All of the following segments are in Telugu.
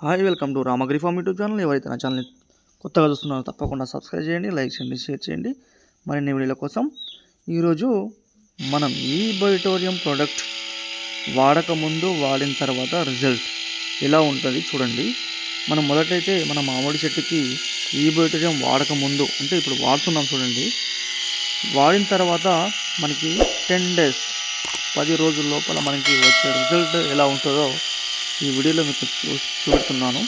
Hi welcome to Ramagiri farm YouTube channel. ఎవరైతే నా ఛానల్ని కొత్తగా చూస్తున్నారో తప్పకుండా సబ్స్క్రైబ్ చేయండి లైక్ చేయండి షేర్ చేయండి. మరిన్ని వీడియోల కోసం ఈరోజు మనం ఈ బయోటోరియం ప్రోడక్ట్ వాడక ముందు వాడిన తర్వాత రిజల్ట్ ఎలా ఉంటుంది చూడండి. మనం మొదటైతే మన మామిడి చెట్టుకి ఈ బయోటోరియం వాడక ముందు అంటే ఇప్పుడు వాడుతున్నాం చూడండి. వాడిన తర్వాత మనకి టెన్ డేస్ పది రోజుల లోపల మనకి వచ్చే రిజల్ట్ ఎలా ఉంటుందో ఈ వీడియోలో మీకు చూ చూపెడుతున్నాను.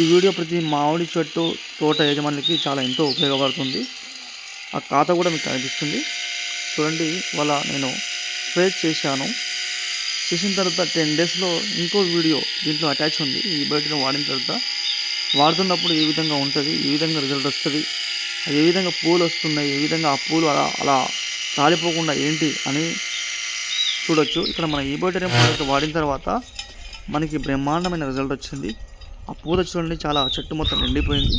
ఈ వీడియో ప్రతి మామిడి చెట్టు తోట యజమానికి చాలా ఎంతో ఉపయోగపడుతుంది. ఆ ఖాతా కూడా మీకు కనిపిస్తుంది చూడండి వాళ్ళ నేను స్ప్రే చేశాను. చేసిన తర్వాత టెన్ డేస్లో ఇంకో వీడియో దీంట్లో అటాచ్ ఉంది. ఈ బయటలో వాడిన తర్వాత వాడుతున్నప్పుడు ఏ విధంగా ఉంటుంది ఏ విధంగా రిజల్ట్ వస్తుంది ఏ విధంగా పూలు వస్తున్నాయి ఏ విధంగా ఆ పూలు అలా అలా రాలిపోకుండా ఏంటి అని చూడొచ్చు. ఇక్కడ మన ఈ బయట వాడిన తర్వాత మనకి బ్రహ్మాండమైన రిజల్ట్ వచ్చింది. ఆ పూత చూడండి చాలా చెట్టు మొత్తం నిండిపోయింది.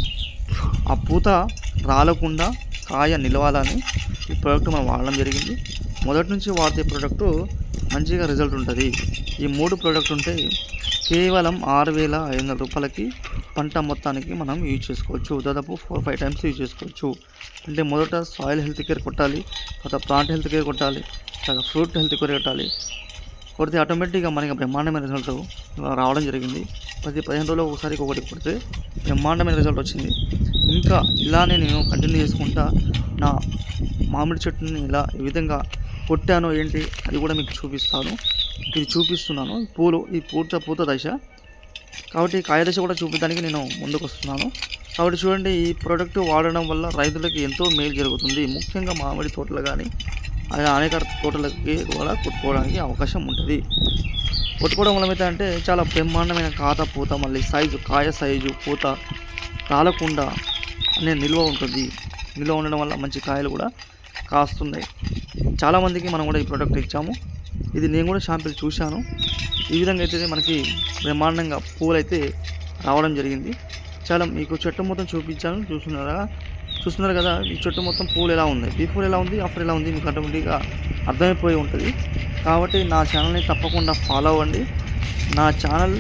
ఆ పూత రాలకుండా కాయ నిలవాలని ఈ ప్రోడక్ట్ మనం వాడడం జరిగింది. మొదటి నుంచి వాడితే ప్రోడక్ట్ మంచిగా రిజల్ట్ ఉంటుంది. ఈ మూడు ప్రోడక్ట్ ఉంటే కేవలం ఆరు వేల ఐదు వందల రూపాయలకి పంట మొత్తానికి మనం యూజ్ చేసుకోవచ్చు. దాదాపు ఫోర్ ఫైవ్ టైమ్స్ యూజ్ చేసుకోవచ్చు. అంటే మొదట సాయిల్ హెల్త్ కేర్ కొట్టాలి తర్వాత ప్లాంట్ హెల్త్ కేర్ కొట్టాలి తర్వాత ఫ్రూట్ హెల్త్ కేర్ కొట్టాలి. కొడితే ఆటోమేటిక్గా మనకి బ్రహ్మాండమైన రిజల్ట్ రావడం జరిగింది. ప్రతి పదిహేను రోజులు ఒకసారి ఒకటి కొడితే బ్రహ్మాండమైన రిజల్ట్ వచ్చింది. ఇంకా ఇలానే నేను కంటిన్యూ చేసుకుంటా నా మామిడి చెట్టుని ఇలా ఏ విధంగా కొట్టానో ఏంటి అది కూడా మీకు చూపిస్తాను. ఇది చూపిస్తున్నాను. పూలు ఈ పూర్త పూత దశ. కాబట్టి కాయ దశ కూడా చూపించడానికి నేను ముందుకు వస్తున్నాను. కాబట్టి చూడండి ఈ ప్రోడక్ట్ వాడడం వల్ల రైతులకి ఎంతో మేలు జరుగుతుంది. ముఖ్యంగా మామిడి తోటలు కానీ అలా అనేక తోటలకి కూడా కొట్టుకోవడానికి అవకాశం ఉంటుంది. కొట్టుకోవడం వల్ల ఏమైతే అంటే చాలా బ్రహ్మాండమైన కాత పూత మళ్ళీ సైజు కాయ సైజు పూత రాలకుండా అనే నిల్వ ఉంటుంది. నిల్వ ఉండడం వల్ల మంచి కాయలు కూడా కాస్తున్నాయి. చాలామందికి మనం కూడా ఈ ప్రోడక్ట్ ఇచ్చాము. ఇది నేను కూడా షాంపిల్ చూశాను. ఈ విధంగా అయితే మనకి బ్రహ్మాండంగా పూలు అయితే రావడం జరిగింది. చాలా మీకు చెట్టు మొత్తం చూపించాను చూస్తున్నారా? చూస్తున్నారు కదా ఈ చెట్టు మొత్తం పూలు ఎలా ఉంది? బిఫోర్ ఎలా ఉంది? ఆఫ్టర్ ఎలా ఉంది? మీకు ఆటోమేటిక్గా అర్థమైపోయి ఉంటుంది. కాబట్టి నా ఛానల్ని తప్పకుండా ఫాలో అవ్వండి. నా ఛానల్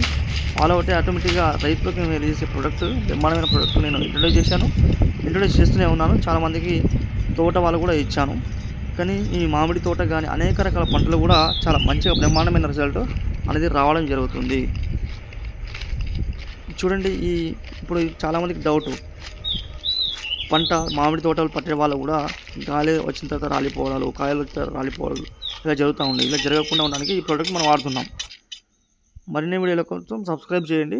ఫాలో అవుతే ఆటోమేటిక్గా రైతులకు నేను చేసే ప్రోడక్ట్ బ్రహ్మాండమైన ప్రోడక్ట్ నేను ఇంట్రొడ్యూస్ చేశాను. ఇంట్రొడ్యూస్ చేస్తూనే ఉన్నాను. చాలామందికి తోట వాళ్ళు కూడా ఇచ్చాను. కానీ ఈ మామిడి తోట కానీ అనేక రకాల పంటలు కూడా చాలా మంచిగా బ్రహ్మాండమైన రిజల్ట్ అనేది రావడం జరుగుతుంది. చూడండి ఈ ఇప్పుడు చాలామందికి డౌట్ పంట మామిడి తోటలు పట్టే వాళ్ళు కూడా గాలి వచ్చిన తర్వాత రాలిపోవడాలు కాయలు వచ్చిన తర్వాత రాలిపోవడాలు ఇలా జరుగుతూ ఉంది ఇలా జరగకుండా ఉండడానికి ఈ ప్రోడక్ట్ మనం వాడుతున్నాం. మరిన్ని వీడియోల కోసం సబ్స్క్రైబ్ చేయండి.